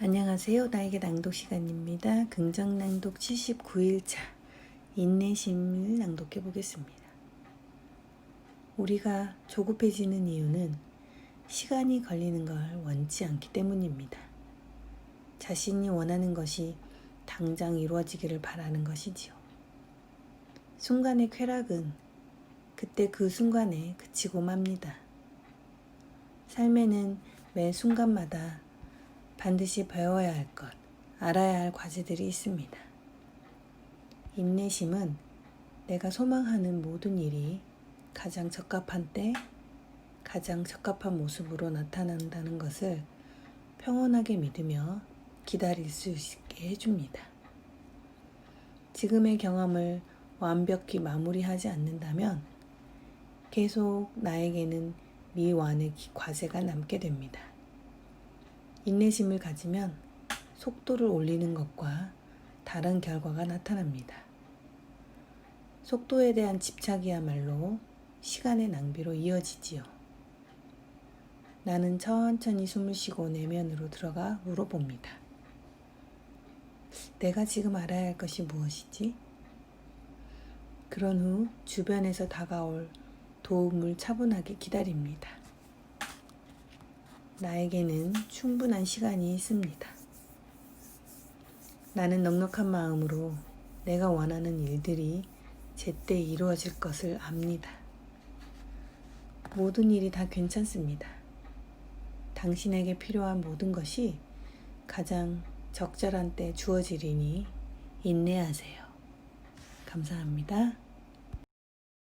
안녕하세요. 나에게 낭독 시간입니다. 긍정 낭독 79일차 인내심을 낭독해 보겠습니다. 우리가 조급해지는 이유는 시간이 걸리는 걸 원치 않기 때문입니다. 자신이 원하는 것이 당장 이루어지기를 바라는 것이지요. 순간의 쾌락은 그때 그 순간에 그치고 맙니다. 삶에는 매 순간마다 반드시 배워야 할 것, 알아야 할 과제들이 있습니다. 인내심은 내가 소망하는 모든 일이 가장 적합한 때, 가장 적합한 모습으로 나타난다는 것을 평온하게 믿으며 기다릴 수 있게 해줍니다. 지금의 경험을 완벽히 마무리하지 않는다면 계속 나에게는 미완의 과제가 남게 됩니다. 인내심을 가지면 속도를 올리는 것과 다른 결과가 나타납니다. 속도에 대한 집착이야말로 시간의 낭비로 이어지지요. 나는 천천히 숨을 쉬고 내면으로 들어가 물어봅니다. 내가 지금 알아야 할 것이 무엇이지? 그런 후 주변에서 다가올 도움을 차분하게 기다립니다. 나에게는 충분한 시간이 있습니다. 나는 넉넉한 마음으로 내가 원하는 일들이 제때 이루어질 것을 압니다. 모든 일이 다 괜찮습니다. 당신에게 필요한 모든 것이 가장 적절한 때 주어지리니 인내하세요. 감사합니다.